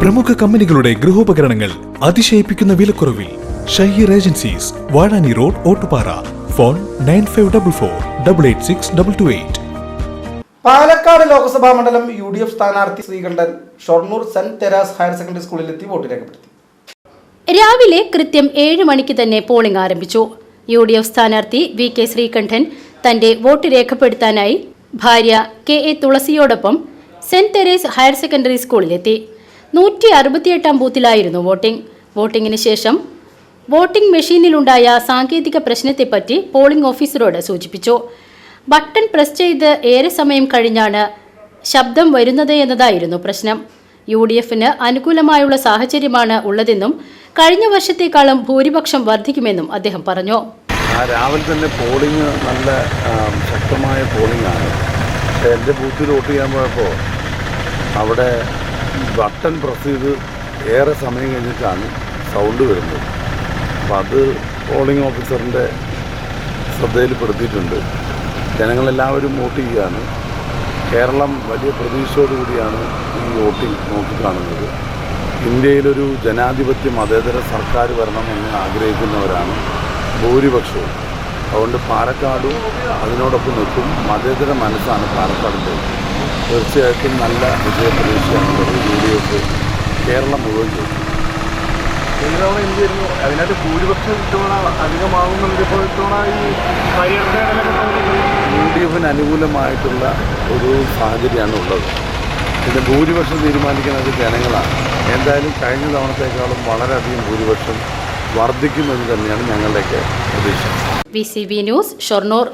പ്രമുഖ കമ്പനികളുടെ ഗൃഹോപകരണങ്ങൾ അതിശയിപ്പിക്കുന്ന വിലക്കുറവിൽ Shaheer agencies Vazhani road Ottupara. Phone nine five double four double eight six double two eight. Palakkad Lok Sabha മണ്ഡലം U D F സ്ഥാനാർത്ഥി Sreekandan Shoranur Saint Teresa's higher secondary സ്കൂളിലെത്തി vote രേഖപ്പെടുത്തി. രാവിലെ കൃത്യം ഏഴ് മണിക്ക് തന്നെ പോളിംഗ് ആരംഭിച്ചു. യു ഡി എഫ് സ്ഥാനാർത്ഥി വി കെ ശ്രീകണ്ഠൻ തന്റെ വോട്ട് രേഖപ്പെടുത്താനായി ഭാര്യ കെ എ തുളസിയോടൊപ്പം സെന്റ് തെരേസ് ഹയർ സെക്കൻഡറി സ്കൂളിലെത്തി. നൂറ്റി അറുപത്തിയെട്ടാം ബൂത്തിലായിരുന്നു വോട്ടിംഗ്. വോട്ടിംഗിന് ശേഷം വോട്ടിംഗ് മെഷീനിലുണ്ടായ സാങ്കേതിക പ്രശ്നത്തെപ്പറ്റി പോളിംഗ് ഓഫീസറോട് സൂചിപ്പിച്ചു. ബട്ടൺ പ്രസ് ചെയ്ത് ഏറെ സമയം കഴിഞ്ഞാണ് ശബ്ദം വരുന്നത് എന്നതായിരുന്നു പ്രശ്നം. യു ഡി എഫിന് അനുകൂലമായുള്ള സാഹചര്യമാണ് ഉള്ളതെന്നും കഴിഞ്ഞ വർഷത്തെക്കാളും ഭൂരിപക്ഷം വർദ്ധിക്കുമെന്നും അദ്ദേഹം പറഞ്ഞു. രാവിലെ തന്നെ പോളിംഗ് നല്ല ശക്തമായ പോളിംഗ് ആണ്. എന്റെ ബൂത്തിൽ വോട്ട് ചെയ്യാൻ പോയപ്പോൾ അവിടെ ബട്ടൺ പ്രസ് ചെയ്ത് ഏറെ സമയം കഴിഞ്ഞിട്ടാണ് സൗണ്ട് വരുന്നത്. അപ്പം അത് പോളിംഗ് ഓഫീസറിന്റെ ശ്രദ്ധയിൽപ്പെടുത്തിയിട്ടുണ്ട്. ജനങ്ങളെല്ലാവരും വോട്ട് ചെയ്യുകയാണ്. കേരളം വലിയ പ്രതീക്ഷയോടുകൂടിയാണ് ഈ വോട്ടിംഗ് നോക്കിക്കാണുന്നത്. ഇന്ത്യയിലൊരു ജനാധിപത്യ മതേതര സർക്കാർ വരണമെന്ന് ആഗ്രഹിക്കുന്നവരാണ് ഭൂരിപക്ഷവും. അതുകൊണ്ട് പാലക്കാടും അതിനോടൊപ്പം നിൽക്കും. മതേതര മനസ്സാണ് പാലക്കാടിന്റെ. തീർച്ചയായിട്ടും നല്ല വിജയപ്രതീക്ഷയാണുള്ളത്. ഡി കേരളം മുഴുവൻ ചോദിച്ചു. ഇത്തവണ എന്ത് വരുന്നു അതിനകത്ത് ഭൂരിപക്ഷം ഇത്തവണ അധികമാകുന്നുണ്ട് ഇപ്പോൾ ഇത്തവണ ഈ യു ഡി എഫിന് അനുകൂലമായിട്ടുള്ള ഒരു സാഹചര്യമാണ് ഉള്ളത്. പിന്നെ ഭൂരിപക്ഷം തീരുമാനിക്കുന്നത് ജനങ്ങളാണ്. എന്തായാലും കഴിഞ്ഞ തവണത്തേക്കാളും വളരെയധികം ഭൂരിപക്ഷം വർദ്ധിക്കുമെന്ന് തന്നെയാണ് ഞങ്ങളുടെയൊക്കെ പ്രതീക്ഷ. V C B news Shoranur.